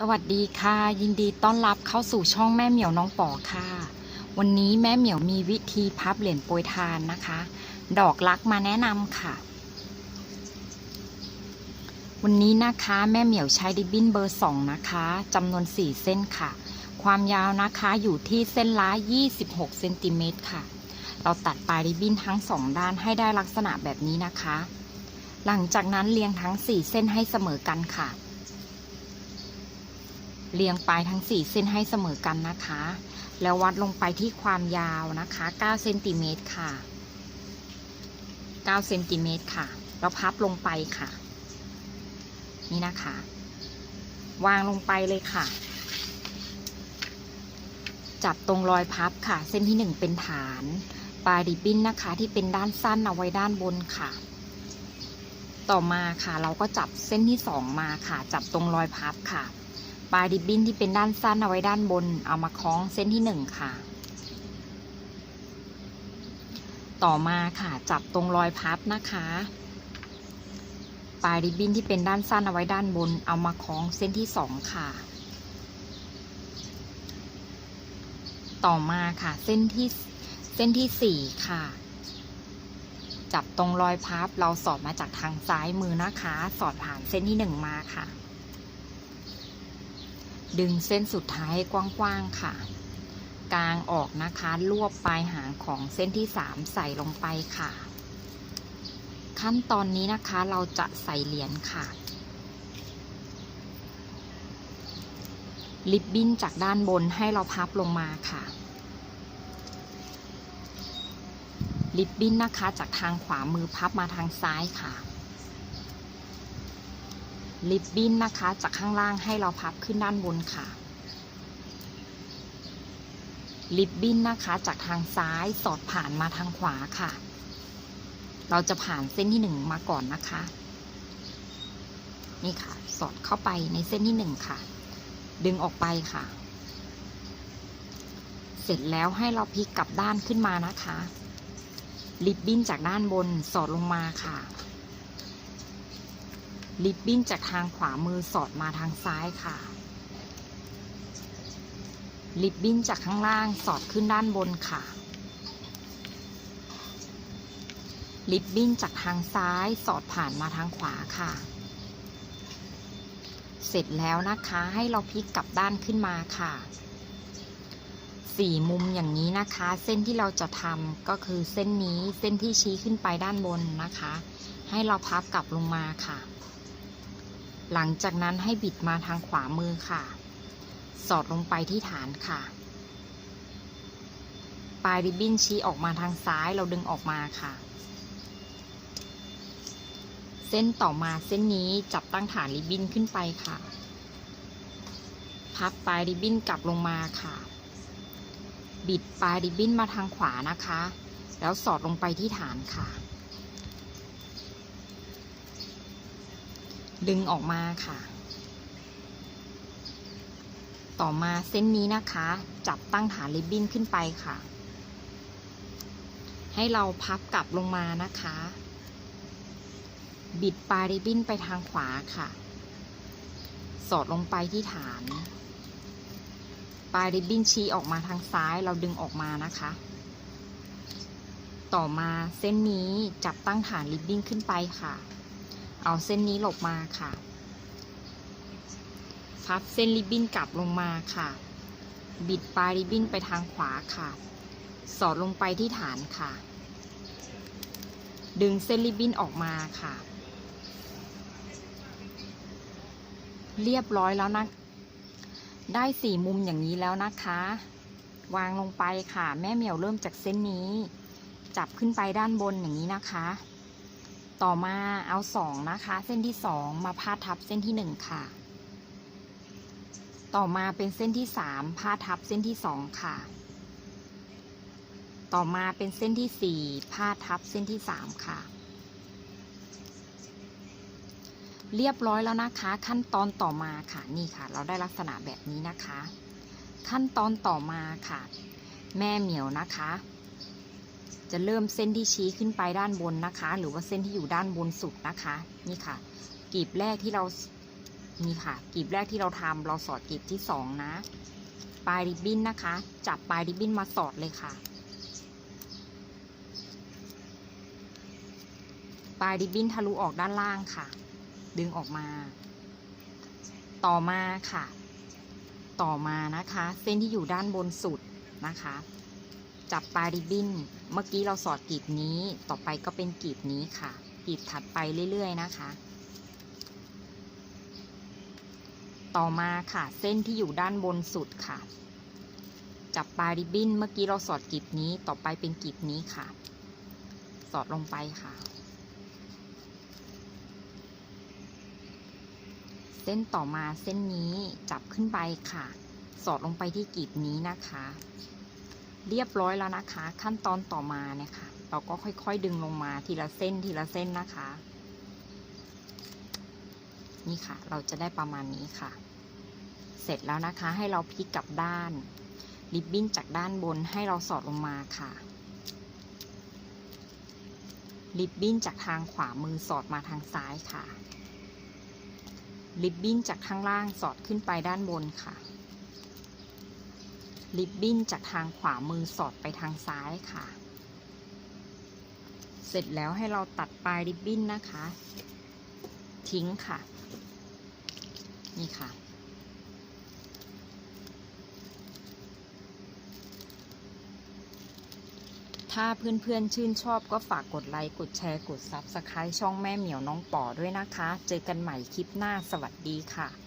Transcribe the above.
สวัสดีค่ะ ยินดีต้อนรับเข้าสู่ช่องแม่เหมียวน้องป๋อค่ะ วันนี้แม่เหมียวมีวิธีพับเหรียญโปรยทานนะคะ ดอกรักมาแนะนำค่ะ วันนี้นะคะแม่เหมียวใช้ดิบบิ้นเบอร์สองนะคะจำนวน4เส้นค่ะ ความยาวนะคะอยู่ที่เส้นละ26เซนติเมตรค่ะ เราตัดปลายริบบิ้นทั้งสองด้านให้ได้ลักษณะแบบนี้นะคะ หลังจากนั้นเรียงทั้ง4เส้นให้เสมอกันค่ะ เรียงปลายทั้ง 4 เส้นให้เสมอกันนะคะ แล้ววัดลงไปที่ความยาวนะคะ9เซนติเมตรค่ะ9เซนติเมตรค่ะ แล้วพับลงไปค่ะ นี่นะคะ วางลงไปเลยค่ะ จับตรงรอยพับค่ะ เส้นที่ 1 เป็นฐาน ปลายริบบิ้นนะคะ ที่เป็นด้านสั้นเอาไว้ด้านบนค่ะ ต่อมาค่ะ เราก็จับเส้นที่ 2 มาค่ะ จับตรงรอยพับค่ะ ปลายริบบิ้นที่เป็นด้านสั้นเอาไว้ด้านบน เอามาคล้องเส้นที่หนึ่งค่ะ ต่อมาค่ะจับตรงรอยพับนะคะ ปลายริบบิ้นที่เป็นด้านสั้นเอาไว้ด้านบน เอามาคล้องเส้นที่สองค่ะ ต่อมาค่ะเส้นที่เส้นที่สี่ค่ะจับตรงรอยพับเราสอดมาจากทางซ้ายมือนะคะ สอดผ่านเส้นที่หนึ่งมาค่ะ ดึงเส้นสุดท้ายให้กว้างๆค่ะกางออกนะคะรวบปลายหางของเส้นที่ 3 ใส่ลงไปค่ะ ขั้นตอนนี้นะคะเราจะใส่เหรียญค่ะ ลิบบิ้นจากด้านบนให้เราพับลงมาค่ะ ลิบบิ้นนะคะจากทางขวามือพับมาทางซ้ายค่ะ ลิบบิ้นนะคะ จากข้างล่างให้เราพับขึ้นด้านบนค่ะ ลิบบิ้นนะคะ จากทางซ้ายสอดผ่านมาทางขวาค่ะ เราจะผ่านเส้นที่หนึ่งมาก่อนนะคะ นี่ค่ะ สอดเข้าไปในเส้นที่หนึ่งค่ะ ดึงออกไปค่ะ เสร็จแล้วให้เราพลิกกลับด้านขึ้นมานะคะ ลิบบิ้นจากด้านบนสอดลงมาค่ะ ลิบบิ้นจากทางขวามือสอดมาทางซ้ายค่ะลิบบิ้นจากข้างล่างสอดขึ้นด้านบนค่ะลิบบิ้นจากทางซ้ายสอดผ่านมาทางขวาค่ะ เสร็จแล้วนะคะให้เราพลิกกลับด้านขึ้นมาค่ะสี่มุมอย่างนี้นะคะ เส้นที่เราจะทำก็คือเส้นนี้เส้นที่ชี้ขึ้นไปด้านบนนะคะ ให้เราพับกลับลงมาค่ะ หลังจากนั้นให้บิดมาทางขวามือค่ะ สอดลงไปที่ฐานค่ะ ปลายริบบิ้นชี้ออกมาทางซ้ายเราดึงออกมาค่ะ เส้นต่อมาเส้นนี้จับตั้งฐานริบบิ้นขึ้นไปค่ะ พับปลายริบบิ้นกลับลงมาค่ะ บิดปลายริบบิ้นมาทางขวานะคะ แล้วสอดลงไปที่ฐานค่ะ ดึงออกมาค่ะ ต่อมาเส้นนี้นะคะ จับตั้งฐานริบบิ้นขึ้นไปค่ะ ให้เราพับกลับลงมานะคะ บิดปลายริบบิ้นไปทางขวาค่ะ สอดลงไปที่ฐาน ปลายริบบิ้นชี้ออกมาทางซ้ายเราดึงออกมานะคะ ต่อมาเส้นนี้จับตั้งฐานริบบิ้นขึ้นไปค่ะ เอาเส้นนี้หลบมาค่ะ พับเส้นริบบิ้นกลับลงมาค่ะ บิดปลายริบบิ้นไปทางขวาค่ะ สอดลงไปที่ฐานค่ะ ดึงเส้นริบบิ้นออกมาค่ะ เรียบร้อยแล้วนะ ได้สี่มุมอย่างนี้แล้วนะคะ วางลงไปค่ะ แม่เหมียวเริ่มจากเส้นนี้ จับขึ้นไปด้านบนอย่างนี้นะคะ ต่อมาเอาสองนะคะ เส้นที่สองมาพาดทับเส้นที่หนึ่งค่ะ ต่อมาเป็นเส้นที่สามพาดทับเส้นที่สองค่ะ ต่อมาเป็นเส้นที่สี่พาดทับเส้นที่สามค่ะ เรียบร้อยแล้วนะคะ ขั้นตอนต่อมาค่ะนี่ค่ะ เราได้ลักษณะแบบนี้นะคะ ขั้นตอนต่อมาค่ะ แม่เหมียวนะคะ จะเริ่มเส้นที่ชี้ขึ้นไปด้านบนนะคะ หรือว่าเส้นที่อยู่ด้านบนสุดนะคะ นี่ค่ะกลีบแรกที่เรานี่ค่ะกลีบแรกที่เราทำเราสอดกลีบที่สองนะ ปลายริบบิ้นนะคะ จับปลายริบบิ้นมาสอดเลยค่ะ ปลายริบบิ้นทะลุออกด้านล่างค่ะ ดึงออกมา ต่อมาค่ะ ต่อมานะคะ เส้นที่อยู่ด้านบนสุดนะคะ จับปลายริบบิ้น เมื่อกี้เราสอดกลีบนี้ ต่อไปก็เป็นกลีบนี้ค่ะกลีบถัดไปเรื่อยๆนะคะ ต่อมาค่ะเส้นที่อยู่ด้านบนสุดค่ะ จับปลายริบบิ้น เมื่อกี้เราสอดกลีบนี้ ต่อไปเป็นกลีบนี้ค่ะ สอดลงไปค่ะ เส้นต่อมาเส้นนี้จับขึ้นไปค่ะ สอดลงไปที่กลีบนี้นะคะ เรียบร้อยแล้วนะคะ ขั้นตอนต่อมาเนี่ยค่ะ เราก็ค่อยๆดึงลงมาทีละเส้นทีละเส้นนะคะ นี่ค่ะ เราจะได้ประมาณนี้ค่ะ เสร็จแล้วนะคะ ให้เราพลิกกลับด้าน ริบบิ้นจากด้านบนให้เราสอดลงมาค่ะ ริบบิ้นจากทางขวามือสอดมาทางซ้ายค่ะ ริบบิ้นจากข้างล่างสอดขึ้นไปด้านบนค่ะ ริบบิ้นจากทางขวามือสอดไปทางซ้ายค่ะ เสร็จแล้วให้เราตัดปลายริบบิ้นนะคะ ทิ้งค่ะ นี่ค่ะ ถ้าเพื่อนๆชื่นชอบก็ฝากกดไลค์ กดแชร์ กด Subscribe ช่องแม่เหมียวน้องป๋อด้วยนะคะ เจอกันใหม่คลิปหน้า สวัสดีค่ะ